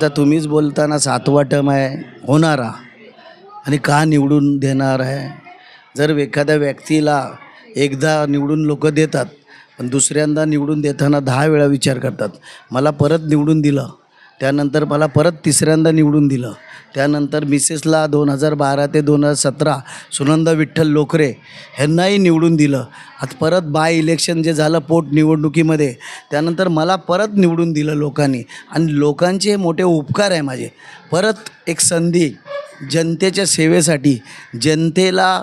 आता तुम्हीच बोलताना सातवा टर्म आहे होणारा. आणि का निवडून देणार आहे? जर एखाद्या व्यक्तीला एकदा निवडून लोक देतात पण दुसऱ्यांदा निवडून देताना दहा वेळा विचार करतात मला परत निवडून दिलं. त्यानंतर मला परत तिसऱ्यांदा निवडून दिलं. त्यानंतर मिसेसला दोन हजार बारा ते दोन हजार सतरा सुनंदा विठ्ठल लोकरे ह्यांनाही निवडून दिलं. आता परत बाय इलेक्शन जे झालं पोटनिवडणुकीमध्ये त्यानंतर मला परत निवडून दिलं लोकांनी. आणि लोकांचे मोठे उपकार आहे माझे. परत एक संधी जनतेच्या सेवेसाठी जनतेला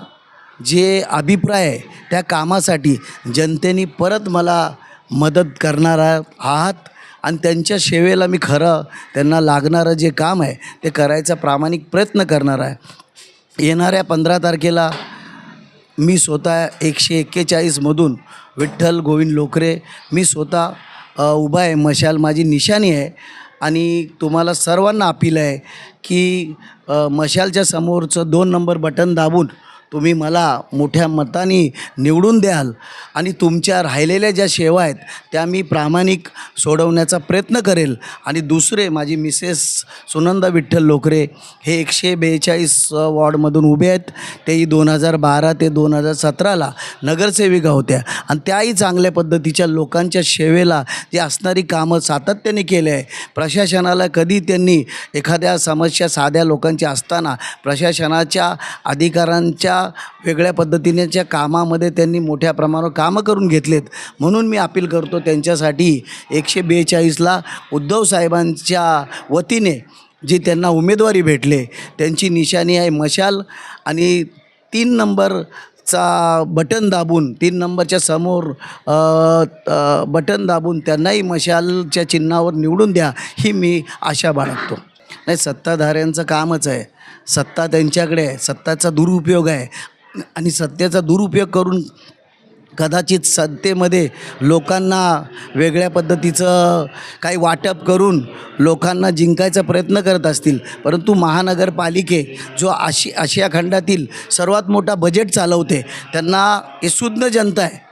जे अभिप्राय आहे त्या कामासाठी जनतेने परत मला मदत करणारा आहात. आणि त्यांच्या सेवेला मी खरं त्यांना लागणारं जे काम आहे ते करायचा प्रामाणिक प्रयत्न करणार आहे. येणाऱ्या पंधरा तारखेला मी स्वतः एकशे एक्केचाळीसमधून विठ्ठल गोविंद लोकरे मी स्वतः उभा आहे. मशाल माझी निशाणी आहे. आणि तुम्हाला सर्वांना अपील आहे की मशालच्या समोरचं दोन नंबर बटन दाबून तुम्ही मला मोठ्या मताने निवडून द्याल. आणि तुमच्या राहिलेल्या ज्या सेवा आहेत त्या मी प्रामाणिक सोडवण्याचा प्रयत्न करेल. आणि दुसरे माझी मिसेस सुनंदा विठ्ठल लोकरे हे एकशे बेचाळीस वॉर्डमधून उभे आहेत. तेही दोन हजार बारा ते दोन हजार सतराला नगरसेविका होत्या. आणि त्याही चांगल्या पद्धतीच्या लोकांच्या सेवेला जी असणारी कामं सातत्याने केले आहे. प्रशासनाला कधी त्यांनी एखाद्या समस्या साध्या लोकांची असताना प्रशासनाच्या अधिकारांच्या वेगळ्या पद्धतीनेच्या कामामध्ये त्यांनी मोठ्या प्रमाणावर कामं करून घेतलेत. म्हणून मी अपील करतो त्यांच्यासाठी एकशे बेचाळीसला उद्धव साहेबांच्या वतीने जी त्यांना उमेदवारी भेटले त्यांची निशाणी आहे मशाल आणि तीन नंबरचा बटन दाबून तीन नंबरच्या समोर बटन दाबून त्यांनाही मशालच्या चिन्हावर निवडून द्या ही मी आशा बाळगतो. नाही सत्ताधाऱ्यांचं कामच आहे. सत्ता त्यांच्याकडे आहे. सत्ताचा दुरुपयोग आहे. आणि सत्तेचा दुरुपयोग करून कदाचित सत्तेमध्ये लोकांना वेगळ्या पद्धतीचं काही वाटप करून लोकांना जिंकायचा प्रयत्न करत असतील. परंतु महानगरपालिके जो आशि आशिया खंडातील सर्वात मोठा बजेट चालवते त्यांना हे शुद्ध जनता आहे.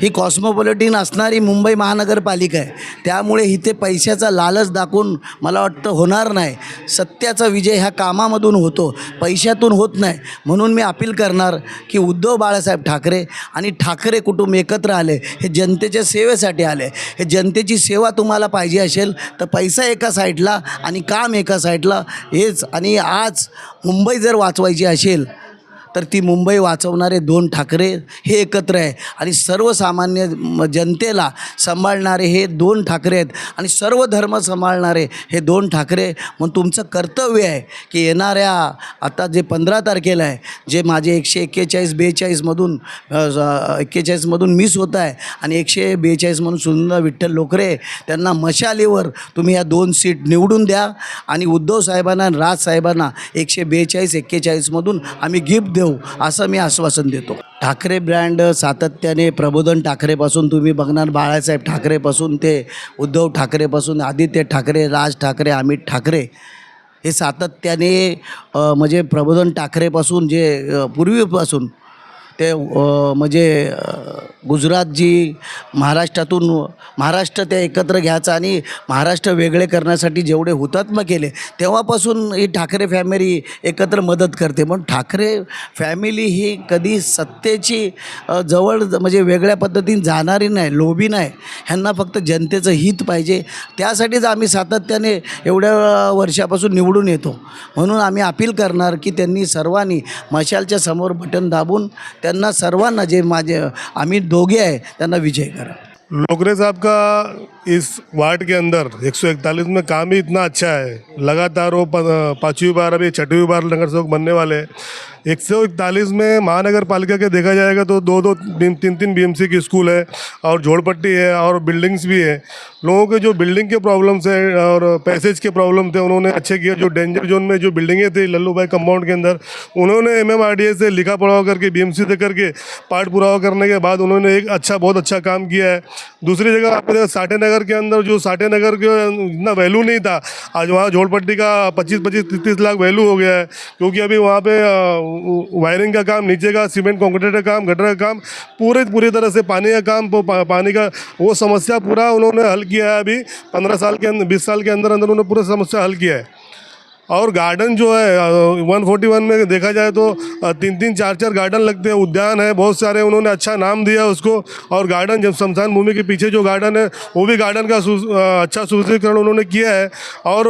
ही कॉस्मोपॉलिटिन असणारी मुंबई महानगरपालिका आहे. त्यामुळे इथे पैशाचा लालच दाखवून मला वाटतं होणार नाही. सत्याचा विजय ह्या कामामधून होतो पैशातून होत नाही. म्हणून मी अपील करणार की उद्धव बाळासाहेब ठाकरे आणि ठाकरे कुटुंब एकत्र आले हे जनतेच्या सेवेसाठी आले. हे जनतेची सेवा तुम्हाला पाहिजे असेल तर पैसा एका साईडला आणि काम एका साईडला हेच आणि आज मुंबई जर वाचवायची असेल तर ती मुंबई वाचवणारे दोन ठाकरे हे एकत्र आहे. आणि सर्वसामान्य म- जनतेला सांभाळणारे हे दोन ठाकरे आहेत. आणि सर्व धर्म सांभाळणारे हे दोन ठाकरे म्हणून तुमचं कर्तव्य आहे की येणाऱ्या आता जे पंधरा तारखेला आहे जे माझे एकशे एक्केचाळीस बेचाळीसमधून एक्केचाळीसमधून मिस होत आहे आणि एकशे बेचाळीसमधून सुंदर विठ्ठल लोकरे त्यांना मशालीवर तुम्ही या दोन सीट निवडून द्या. आणि उद्धव साहेबांना राज साहेबांना एकशे बेचाळीस एक्केचाळीसमधून आम्ही गिफ्ट देऊ असं मी आश्वासन देतो. ठाकरे ब्रँड सातत्याने प्रबोधन ठाकरेपासून तुम्ही बघणार बाळासाहेब ठाकरेपासून ते उद्धव ठाकरेपासून आदित्य ठाकरे राज ठाकरे अमित ठाकरे हे सातत्याने म्हणजे प्रबोधन ठाकरेपासून जे पूर्वीपासून ते म्हणजे गुजरात जी महाराष्ट्रातून महाराष्ट्र ते एकत्र घ्यायचं आणि महाराष्ट्र वेगळे करण्यासाठी जेवढे हुतात्मा केले तेव्हापासून ही ठाकरे फॅमिली एकत्र मदत करते. म्हणून ठाकरे फॅमिली ही कधी सत्तेची जवळ ज- म्हणजे वेगळ्या पद्धतीने जाणारी नाही लोभी नाही. ह्यांना फक्त जनतेचं हित पाहिजे. त्यासाठीच आम्ही सातत्याने एवढ्या वर्षापासून निवडून येतो. म्हणून आम्ही अपील करणार की त्यांनी सर्वांनी मशालच्या समोर बटन दाबून त्यांना सर्वांना जे माझे आम्ही दोघे आहे त्यांना विजय करा. लोकरे साहब का इस वार्ड के अंदर? 141 में काम ही इतना अच्छा है। लगातार वो पांचवी पाँचवीं बार अभी छठवीं बार नगर सेवक बनने वाले हैं। एक सौ इकतालीस में महानगर पालिका के देखा जाएगा तो दो दो तीन तीन तीन बी की स्कूल है और झोड़पट्टी है और बिल्डिंग्स भी है। लोगों के जो बिल्डिंग के प्रॉब्लम्स हैं और पैसेज के प्रॉब्लम थे उन्होंने अच्छे किया जो डेंजर जोन में जो बिल्डिंगें थी लल्लू भाई कंपाउंड के अंदर उन्होंने एम से लिखा पढ़ावा करके बीएमसी से करके पाठ पुरावा करने के बाद उन्होंने एक अच्छा बहुत अच्छा काम किया है। दूसरी जगह आपको देखा साठे नगर के अंदर जो साठे नगर के इतना वैल्यू नहीं था। आज वहाँ झोड़पट्टी का पच्चीस पच्चीस तीस तीस लाख वैल्यू हो गया है क्योंकि अभी वहाँ पे अ, वायरिंग का काम, नीचे का, सीमेंट, कंक्रीट का काम, गटर का काम, पूरे, पूरी तरह से पानी का काम पानी का वो समस्या पूरा उन्होंने हल किया है अभी। पंद्रह साल के अंदर, बीस साल के अंदर अंदर उन्होंने पूरा समस्या हल किया है। और गार्डन जो है वन फोर्टी वन में देखा जाए तो तीन तीन चार चार गार्डन लगते हैं। उद्यान है, बहुत सारे उन्होंने अच्छा नाम दिया उसको। और गार्डन जब शमशान भूमि के पीछे जो गार्डन है, वो भी गार्डन का अच्छा सुदृढ़ीकरण उन्होंने किया है। और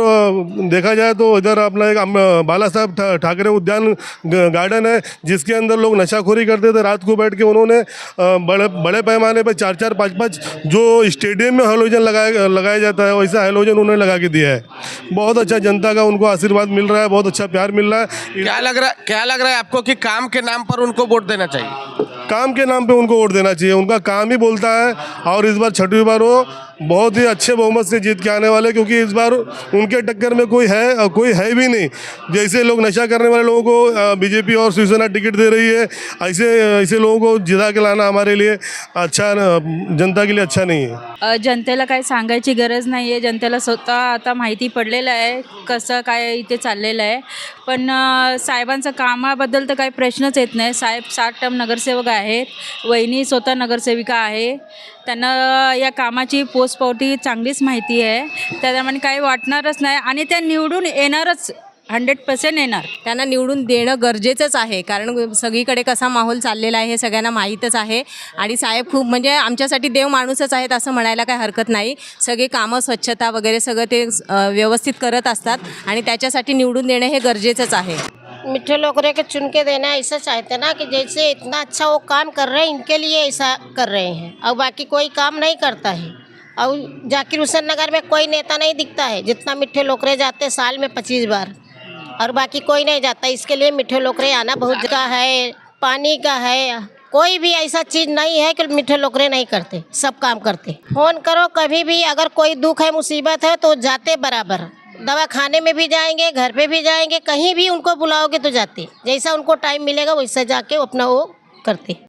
देखा जाए तो इधर अपना एक बाला साहब ठाकरे उद्यान गार्डन है, जिसके अंदर लोग नशाखोरी करते थे रात को बैठ के उन्होंने बड़े बड़े पैमाने पर चार चार पाँच पाँच जो स्टेडियम में हेलोजन लगाया लगाया जाता है, वैसा हेलोजन उन्होंने लगा के दिया है। बहुत अच्छा जनता का उनको आशीर्वाद मिल रहा है बहुत अच्छा प्यार मिल रहा है। क्या लग रहा क्या लग रहा है आपको कि काम के नाम पर उनको वोट देना चाहिए? काम के नाम पे उनको वोट देना चाहिए। उनका काम ही बोलता है और इस बार छठवीं बार वो बहुत ही अच्छे बहुमत से जीत के आने वाले क्योंकि इस बार उनके टक्कर में कोई है कोई है भी नहीं। जैसे लोग नशा करने वाले लोगों को बीजेपी और शिवसेना टिकट दे रही है, ऐसे ऐसे लोगों को जिता के लाना हमारे लिए अच्छा जनता के लिए अच्छा नहीं है। जनतेला काय सांगायची गरज नाही आहे जनतेला स्वतः आता माहिती पडलेलं कसं काय इथे चाललेलं आहे. पण साहेबांचं कामाबद्दल तर काही प्रश्नच येत नाही. साहेब सात टर्म नगरसेवक आहेत. वहिनी स्वतः नगरसेविका आहे. त्यांना या कामाची पोचपावती चांगलीच माहिती आहे. त्याप्रमाणे काही वाटणारच नाही आणि त्या निवडून येणारच हंड्रेड पर्सेंट येणार. त्यांना निवडून देणं गरजेचंच आहे. कारण सगळीकडे कसा माहोल चाललेला आहे हे सगळ्यांना माहीतच आहे. आणि साहेब खूप म्हणजे आमच्यासाठी देव माणूसच आहेत असं म्हणायला काही हरकत नाही. सगळे कामं स्वच्छता वगैरे सगळं ते व्यवस्थित करत असतात. आणि त्याच्यासाठी निवडून देणं हे गरजेचंच आहे. मिठे लोकरे के चुन के देना ऐसा चाहते ना कि जैसे इतना अच्छा वो काम कर रहे हैं, इनके लिए ऐसा कर रहे हैं। और बाकी कोई काम नहीं करता है। और जाकिर हुसैन नगर में कोई नेता नहीं दिखता है, जितना मिठे लोकरे जाते साल में पच्चीस बार। और बाकी कोई नहीं जाता, इसके लिए मिठे लोकरे आना बहुत का है, पानी का है, कोई भी ऐसा चीज़ नहीं है कि मिठे लोकरे नहीं करते, सब काम करते। फ़ोन करो, कभी भी अगर कोई दुख है, मुसीबत है तो जाते बराबर। दवा खाने में भी जाएंगे घर पे भी जाएंगे कहीं भी उनको बुलाओगे तो जाते। जैसा उनको टाइम मिलेगा वैसा जाके वो अपना वो करते।